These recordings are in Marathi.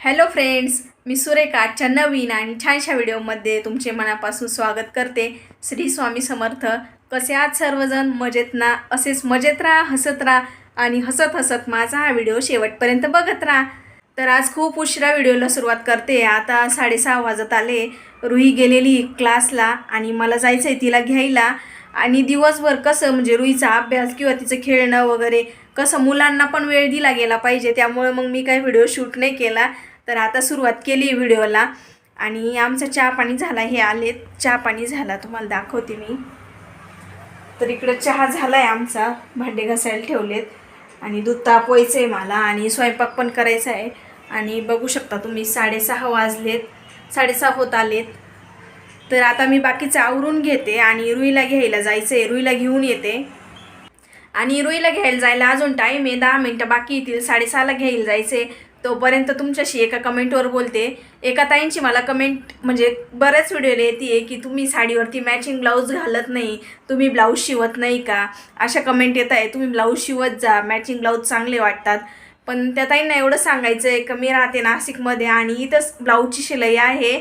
हॅलो फ्रेंड्स मी सुरेखा. आजच्या नवीन आणि छानशा व्हिडिओमध्ये तुमचे मनापासून स्वागत करते. श्री स्वामी समर्थ. कसे आहात सर्वजण? मजेत ना? असेच मजेत राहा हसत राहा आणि हसत हसत माझा हा व्हिडिओ शेवटपर्यंत बघत राहा. तर आज खूप उशिरा व्हिडिओला सुरुवात करते. आता साडेसहा वाजत आले. रुही गेलेली क्लासला आणि मला जायचं आहे तिला घ्यायला. आणि दिवसभर कसं म्हणजे रुईचा अभ्यास किंवा तिचं खेळणं वगैरे कसं मुलांना पण वेळ दिला गेला पाहिजे. त्यामुळे मग मी काही व्हिडिओ शूट नाही केला. तर आता सुरुवात केली व्हिडिओला. आणि आमचा चहा पाणी झाला हे आले चहा पाणी झाला तुम्हाला दाखवते मी. तर इकडं चहा झाला आहे आमचा भांडे घासायला ठेवलेत. आणि दूध तापवायचं आहे मला आणि स्वयंपाक पण करायचा आहे. आणि बघू शकता तुम्ही साडेसहा वाजलेत साडेसहा होत आलेत. तर आता मी बाकीचं आवरून घेते आणि रुईला घ्यायला जायचं आहे रुईला घेऊन येते. आणि रुईला घ्यायला जायला अजून टाईम आहे. दहा मिनटं बाकी येतील. साडेसहाला घ्यायला जायचं आहे तोपर्यंत तुमच्याशी एका कमेंटवर बोलते. एका ताईंची मला कमेंट म्हणजे बऱ्याच व्हिडिओला येते आहे की तुम्ही साडीवरती मॅचिंग ब्लाऊज घालत नाही तुम्ही ब्लाऊज शिवत नाही का? अशा कमेंट येत आहे तुम्ही ब्लाऊज शिवत जा मॅचिंग ब्लाऊज चांगले वाटतात. पण त्या ताईंना एवढं सांगायचं आहे का मी राहते नाशिकमध्ये आणि इथंच ब्लाऊजची शिलाई आहे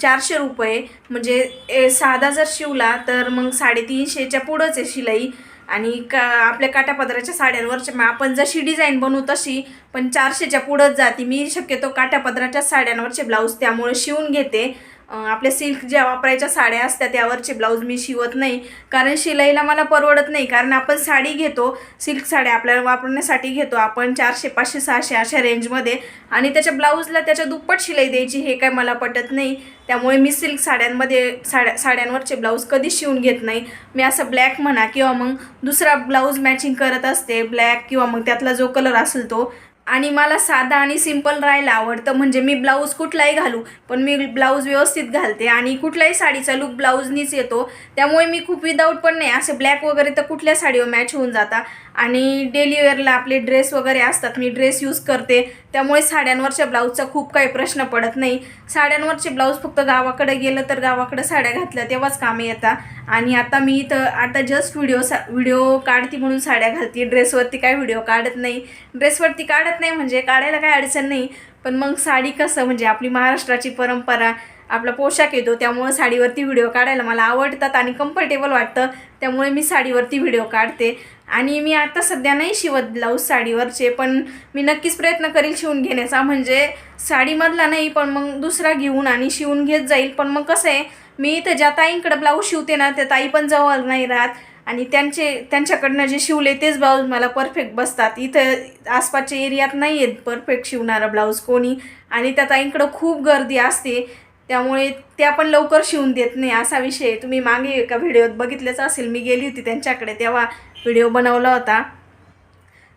चारशे रुपये. म्हणजे ए, साधा जर शिवला तर मग साडेतीनशेच्या पुढंच आहे शिलाई. आणि का आपल्या काटापदराच्या साड्यांवरच्या मग आपण जशी डिझाईन बनवू तशी पण चारशेच्या पुढंच जाते. मी शक्यतो काटापदराच्या साड्यांवरचे ब्लाऊज त्यामुळे शिवून घेते. आपल्या सिल्क ज्या वापरायच्या साड्या असतात त्यावरचे ब्लाऊज मी शिवत नाही. कारण शिलाईला मला परवडत नाही. कारण आपण साडी घेतो सिल्क साड्या आपल्याला वापरण्यासाठी घेतो. आपण चारशे पाचशे सहाशे अशा रेंजमध्ये आणि त्याच्या ब्लाऊजला त्याच्या दुप्पट शिलाई द्यायची हे काय मला पटत नाही. त्यामुळे मी सिल्क साड्यांमध्ये साड्या साड्यांवरचे ब्लाऊज कधीच शिवून घेत नाही. मी असं ब्लॅक म्हणा किंवा मग दुसरा ब्लाऊज मॅचिंग करत असते. ब्लॅक किंवा मग त्यातला जो कलर असेल तो आणि मला साधा आणि सिंपल राहायला आवडतं. म्हणजे मी ब्लाऊज कुठलाही घालू पण मी ब्लाऊज व्यवस्थित घालते. आणि कुठल्याही साडीचा लुक ब्लाऊजनीच येतो. त्यामुळे मी खूप विदाऊट पण नाही. असे ब्लॅक वगैरे तर कुठल्या साडीवर मॅच होऊन जाता. आणि डेली वेअरला आपले ड्रेस वगैरे असतात. मी ड्रेस यूज करते. त्यामुळे साड्यांवरच्या ब्लाऊजचा खूप काही प्रश्न पडत नाही. साड्यांवरचे ब्लाऊज फक्त गावाकडे गेलं तर गावाकडे साड्या घातल्या तेव्हाच कामे येतात. आणि आता मी इथं आता जस्ट व्हिडिओ सा व्हिडिओ काढते म्हणून साड्या घालते ड्रेसवरती काय व्हिडिओ काढत नाही. ड्रेसवरती काढत नाही म्हणजे काढायला काय अडचण नाही. पण मग साडी कसं म्हणजे आपली महाराष्ट्राची परंपरा आपला पोशाख येतो त्यामुळं साडीवरती व्हिडिओ काढायला मला आवडतात आणि कम्फर्टेबल वाटतं. त्यामुळे मी साडीवरती व्हिडिओ काढते. आणि मी आता सध्या नाही शिवत ब्लाऊज साडीवरचे पण मी नक्कीच प्रयत्न करेल शिवून घेण्याचा. म्हणजे साडीमधला नाही पण मग दुसरा घेऊन आणि शिवून घेत जाईल. पण मग कसं आहे मी इथं ज्या ताईंकडं ब्लाऊज शिवते ना त्या ताई पण जवळ नाही राहत. आणि त्यांचे त्यांच्याकडनं जे शिवले तेच ब्लाऊज मला परफेक्ट बसतात. इथं आसपासच्या एरियात नाही आहेत परफेक्ट शिवणारं ब्लाऊज कोणी. आणि त्या ताईंकडं खूप गर्दी असते. त्यामुळे त्या पण लवकर शिवून देत नाही असा विषय तुम्ही मागे एका व्हिडिओत बघितलंच असेल मी गेली होती त्यांच्याकडे तेव्हा व्हिडिओ बनवला होता.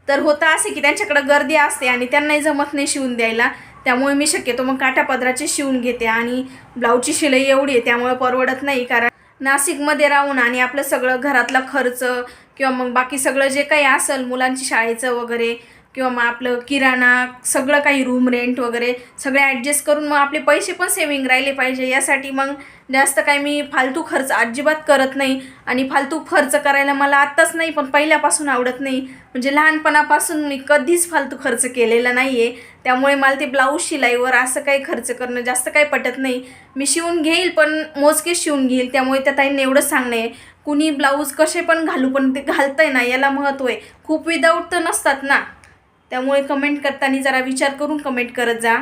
तर होतं असे की त्यांच्याकडं गर्दी असते आणि त्यांनाही जमत नाही शिवून द्यायला. त्यामुळे मी शक्यतो मग काठापदराचे शिवून घेते आणि ब्लाऊजची शिलाई एवढी आहे त्यामुळे परवडत नाही कारण नाशिकमध्ये राहून आणि आपलं सगळं घरातला खर्च किंवा मग बाकी सगळं जे काही असेल मुलांची शाळेचं वगैरे किंवा मग आपलं किराणा सगळं काही रूम रेंट वगैरे सगळे ॲडजस्ट करून मग आपले पैसे पण सेविंग राहिले पाहिजे. यासाठी मग जास्त काही मी फालतू खर्च अजिबात करत नाही आणि फालतू खर्च करायला मला आत्ताच नाही पण पहिल्यापासून आवडत नाही. म्हणजे लहानपणापासून मी कधीच फालतू खर्च केलेला नाही आहे त्यामुळे मला ते ब्लाऊज शिलाईवर असं काही खर्च करणं जास्त काही पटत नाही. मी शिवून घेईल पण मोजकेच शिवून घेईल. त्यामुळे त्या ताईंनी एवढंच सांगणं आहे. कुणी ब्लाऊज कसे पण घालू पण ते घालतंय ना याला महत्त्व आहे. खूप विदाऊट तर नसतात ना. त्यामुळे कमेंट करताना जरा विचार करून कमेंट करत जा.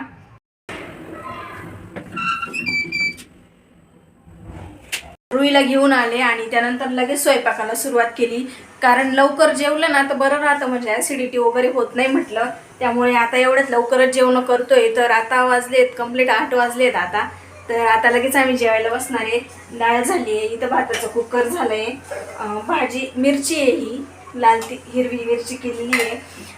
रुईला घेऊन आले आणि त्यानंतर लगेच स्वयंपाकाला सुरुवात केली. कारण लवकर जेवलं ना तर बरं राहतं म्हणजे ॲसिडिटी वगैरे होत नाही म्हटलं. त्यामुळे आता एवढ्यात लवकरच जेवण करतोय. तर आता वाजलेत कंप्लीट आठ वाजलेत आता. तर आता लगेच आम्ही जेवायला बसणार आहे. डाळ झाली आहे इथं भाताचं कुकर झालं आहे भाजी मिरची आहे ही. लाल ती हिरवी मिरची केलेली आहे.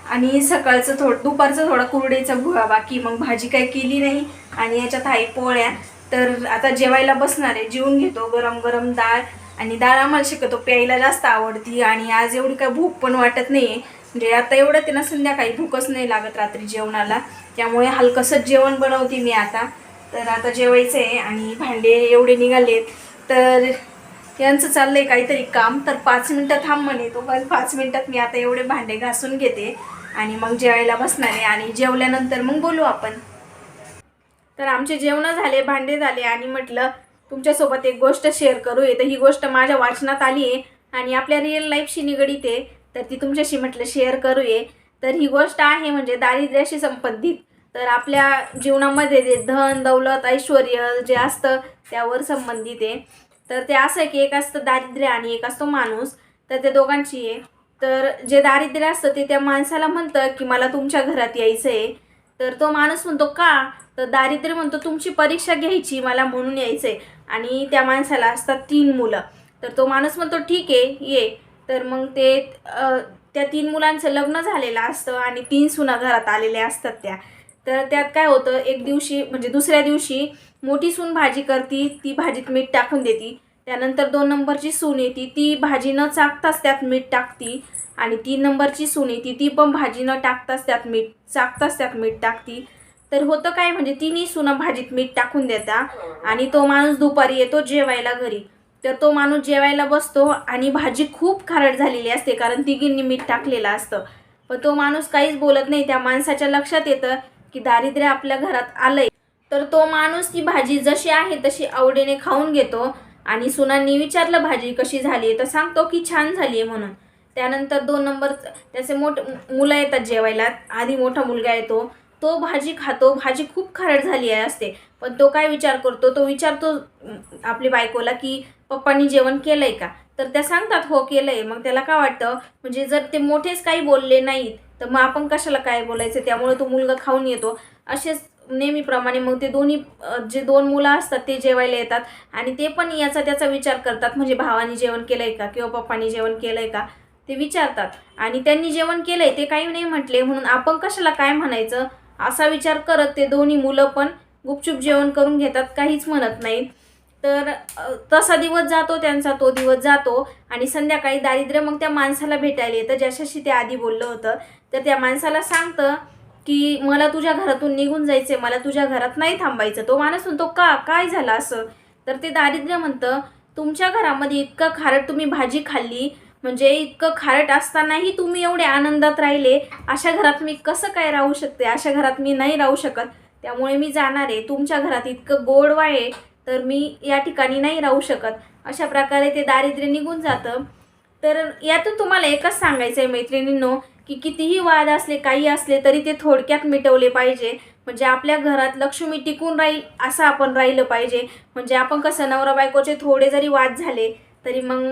आणि सकाळचं थोडं दुपारचं थोडा कुरडीचा भुगा बाकी मग भाजी काही केली नाही आणि याच्यात आहे पोळ्या. तर आता जेवायला बसणार आहे जेवून घेतो गरम गरम डाळ. आणि डाळ आम्हाला शिकतो प्यायला जास्त आवडती आणि आज एवढी काय भूक पण वाटत नाही आहे म्हणजे आता एवढं ते ना संध्याकाळी भूकच नाही लागत रात्री जेवणाला. त्यामुळे हलकंसंच जेवण बनवते मी आता. तर आता जेवायचं आहे आणि भांडे एवढे निघालेत. तर यांचं चाललंय काहीतरी काम. तर पाच मिनटं थांब म्हणे तो पण पाच मिनटात मी आता एवढे भांडे घासून घेते आणि मग जेवायला बसणार आहे आणि जेवल्यानंतर मग बोलू आपण. तर आमचे जेवणं झाले भांडे झाले आणि म्हटलं तुमच्यासोबत एक गोष्ट शेअर करू तर ही गोष्ट माझ्या वाचनात आली आहे आणि आपल्या रिअल लाईफशी निगडीत आहे. तर ती तुमच्याशी म्हटलं शेअर करू आहे तर ही गोष्ट आहे म्हणजे दारिद्र्याशी संबंधित. तर आपल्या जीवनामध्ये जे धन दौलत ऐश्वर जे असतं त्यावर संबंधित आहे. तर ते असं आहे की एक असतं दारिद्र्य आणि एक असतो माणूस. तर त्या दोघांची आहे. तर जे दारिद्र्य असतं ते त्या माणसाला म्हणतं की मला तुमच्या घरात यायचं आहे तर तो माणूस म्हणतो का? तर दारिद्र्य म्हणतो तुमची परीक्षा घ्यायची मला म्हणून यायचं आहे आणि त्या माणसाला असतात तीन मुलं. तर तो माणूस म्हणतो ठीक आहे ये. तर मग ते त्या तीन मुलांचं लग्न झालेलं असतं आणि तीन सुना घरात आलेल्या असतात त्या. तर त्यात काय होतं एक दिवशी म्हणजे दुसऱ्या दिवशी मोठी सून भाजी करती ती भाजीत मीठ टाकून देती. त्यानंतर दोन नंबरची सून येते ती भाजी न चाकताच त्यात मीठ टाकती. आणि तीन नंबरची सून येते ती पण भाजी न टाकताच त्यात मीठ चाकताच त्यात मीठ टाकती. तर होतं काय म्हणजे तिन्ही सुना भाजीत मीठ टाकून देता आणि तो माणूस दुपारी येतो जेवायला घरी. तर तो माणूस जेवायला बसतो आणि भाजी खूप खारट झालेली असते कारण तिघींनी मीठ टाकलेलं असतं. पण तो माणूस काहीच बोलत नाही त्या माणसाच्या लक्षात येतं की दारिद्र्य आपल्या घरात आलंय तर तो माणूस ती भाजी जशी आहे तशी आवडीने खाऊन घेतो. आणि सुनांनी विचारलं भाजी कशी झाली आहे तर सांगतो की छान झाली आहे म्हणून. त्यानंतर दोन नंबर त्याचे मोठ मुलं येतात जेवायला. आधी मोठा मुलगा येतो. तो भाजी खातो. भाजी खूप खारट झाली आहे असते. पण तो काय विचार करतो? तो विचारतो आपली बायकोला की पप्पांनी जेवण केलं आहे का? तर त्या सांगतात हो केलंय. मग त्याला काय वाटतं? म्हणजे जर ते मोठेच काही बोलले नाहीत तर मग आपण कशाला काय बोलायचं? त्यामुळे तो मुलगा खाऊन येतो. असेच नेहमीप्रमाणे मग ते दोन्ही जे दोन मुलं असतात ते जेवायला येतात. आणि ते पण याचा त्याचा विचार करतात. म्हणजे भावानी जेवण केलंय का? किंवा पप्पानी जेवण केलंय का? ते विचारतात. आणि त्यांनी जेवण केलंय ते काही नाही म्हटले. म्हणून आपण कशाला काय म्हणायचं? असा विचार करत ते दोन्ही मुलं पण गुपचूप जेवण करून घेतात. काहीच म्हणत नाहीत. तर तसा दिवस जातो त्यांचा तो दिवस जातो. आणि संध्याकाळी दारिद्र्य मग त्या माणसाला भेटायला येतं. ज्याच्याशी ते आधी बोललं होतं. तर त्या माणसाला सांगतं की मला तुझ्या घरातून निघून जायचं मला तुझ्या घरात नाही थांबायचं. तो माणूस म्हणतो का? काय झालं असं? तर ते दारिद्र्य म्हणतं तुमच्या घरामध्ये इतकं खारट तुम्ही भाजी खाल्ली. म्हणजे इतकं खारट असतानाही तुम्ही एवढे आनंदात राहिले. अशा घरात मी कसं काय राहू शकते? अशा घरात मी नाही राहू शकत. त्यामुळे मी जाणार आहे. तुमच्या घरात इतकं गोड आहे. तर मी या ठिकाणी नाही राहू शकत. अशा प्रकारे ते दारिद्र्य निघून जातं. तर यातून तुम्हाला एकच सांगायचं आहे मैत्रिणींनो की कितीही वाद असले काही असले तरी ते थोडक्यात मिटवले पाहिजे. म्हणजे आपल्या घरात लक्ष्मी टिकून राहील असं आपण राहिलं पाहिजे. म्हणजे आपण कसं नवरा बायकोचे थोडे जरी वाद झाले तरी मग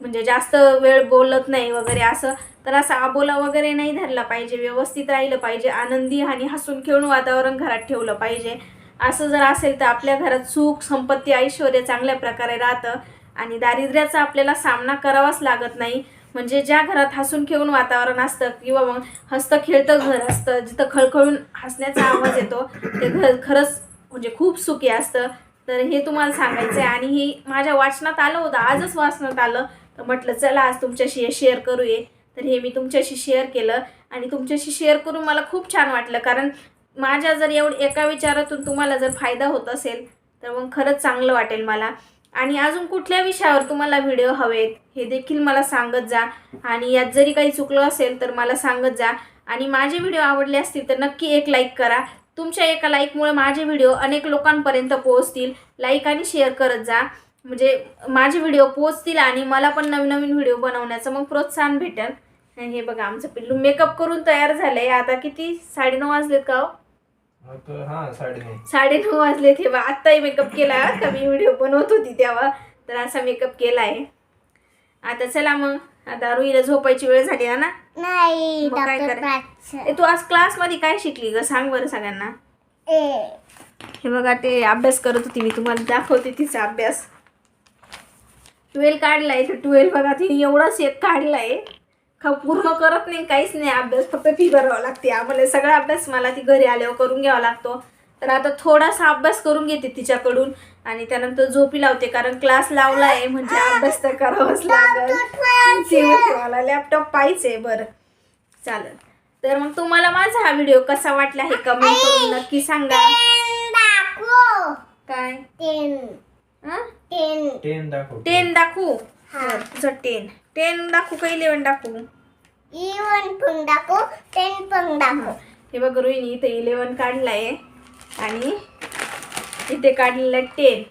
म्हणजे जास्त वेळ बोलत नाही वगैरे असं तर असं आबोला वगैरे नाही धरला पाहिजे. व्यवस्थित राहिलं पाहिजे. आनंदी आणि हसून खेळून वातावरण घरात ठेवलं पाहिजे. असं जर असेल तर आपल्या घरात सुख संपत्ती ऐश्वर चांगल्या प्रकारे राहतं आणि दारिद्र्याचा आपल्याला सामना करावाच लागत नाही. म्हणजे ज्या घरात हसून खेळून वातावरण असतं किंवा मग हसतं खेळतं घर असतं जिथं खळखळून हसण्याचा आवाज येतो ते घर खरंच म्हणजे खूप सुखी असतं. तर हे तुम्हाला सांगायचं आहे आणि ही माझ्या वाचनात आलं होतं आजच वाचनात आलं. तर म्हटलं चला आज तुमच्याशी हे शेअर करूये. तर हे मी तुमच्याशी शेअर केलं आणि तुमच्याशी शेअर करून मला खूप छान वाटलं. कारण माझ्या जर एवढ एका विचारातून तुम्हाला जर फायदा होत असेल तर मग खरंच चांगलं वाटेल मला. आणि अजून कुठल्या विषयावर तुम्हाला व्हिडिओ हवेत हे देखील मला सांगत जा. आणि यात जरी काही चुकलं असेल तर मला सांगत जा. आणि माझे व्हिडिओ आवडले असतील तर नक्की एक लाईक करा. तुमच्या एका लाईकमुळे माझे व्हिडिओ अनेक लोकांपर्यंत पोहोचतील. लाईक आणि शेअर करत जा. म्हणजे माझे व्हिडिओ पोहोचतील आणि मला पण नवीन नवीन व्हिडिओ बनवण्याचं मग प्रोत्साहन भेटेल. आणि हे बघा आमचं पिल्लू मेकअप करून तयार झालंय. आता किती? साडेनऊ वाजलेत का हो? आता हा साडेनऊ. साडेनऊ वाजले तेव्हा आत्ताही मेकअप केला. का मी व्हिडिओ बनवत होती तेव्हा? तर असा मेकअप केला आहे आता चला मग. आता रुईला झोपायची वेळ झाली ना? नाही काय करा? तू आज क्लासमध्ये काय शिकली ग? सांग बरं सगळ्यांना. हे बघा ते अभ्यास करत होती मी. तुम्हाला दाखवते तिचा अभ्यास. ट्वेल्व काढलाय. तर ट्वेल्व बघा तिने एवढाच एक काढलाय. का पूर्ण करत नाही काहीच नाही अभ्यास फक्त फी भरावं लागते. आम्हाला सगळा अभ्यास मला ती घरी आल्यावर करून घ्यावा लागतो. तर आता थोडासा अभ्यास करून घेते तिच्याकडून आणि त्यानंतर झोपी लावते कारण क्लास लावला आहे म्हणजे अभ्यास तर करावाच लागेल. मला लॅपटॉप पाहिजे बरं. चालेल. तर मग तुम्हाला माझा हा व्हिडिओ कसा वाटला हे कमेंट करून नक्की सांगा. दाखव. काय? टेन हं? टेन टेन दाखव. टेन दाखवू. हा. तुझं टेन टेन दाखवू का इलेवन दाखवू? इवन पण दाखव टेन पण दाखव. हे. बघ रोहिणी इथं इलेवन काढलाय. आणि इथे काढलेलं टेन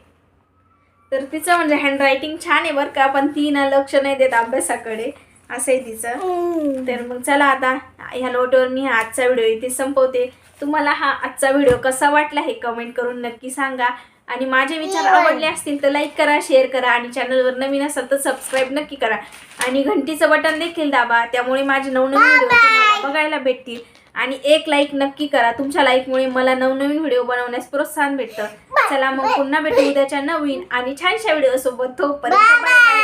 तर तिचं म्हणजे हँडरायटिंग छान आहे बरं का पण ती ना लक्ष नाही देत अभ्यासाकडे. असं आहे तिचं. तर मग चला आता ह्या नोटवर मी हा आजचा व्हिडिओ इथे संपवते. तुम्हाला हा आजचा व्हिडिओ कसा वाटला हे कमेंट करून नक्की सांगा. आणि माझे विचार आवडले असतील तर लाईक करा शेअर करा आणि चॅनलवर नवीन असाल तर सबस्क्राईब नक्की करा. आणि घंटीचं बटन देखील दाबा त्यामुळे माझे नवनवीन व्हिडिओ तुम्हाला बघायला भेटतील. आणि एक लाईक नक्की करा. तुमच्या लाईकमुळे मला नवनवीन व्हिडिओ बनवण्यास प्रोत्साहन भेटतं. चला मग पुन्हा भेटू उद्याच्या नवीन आणि छानशा व्हिडिओ सोबत. तोपर्यंत bye.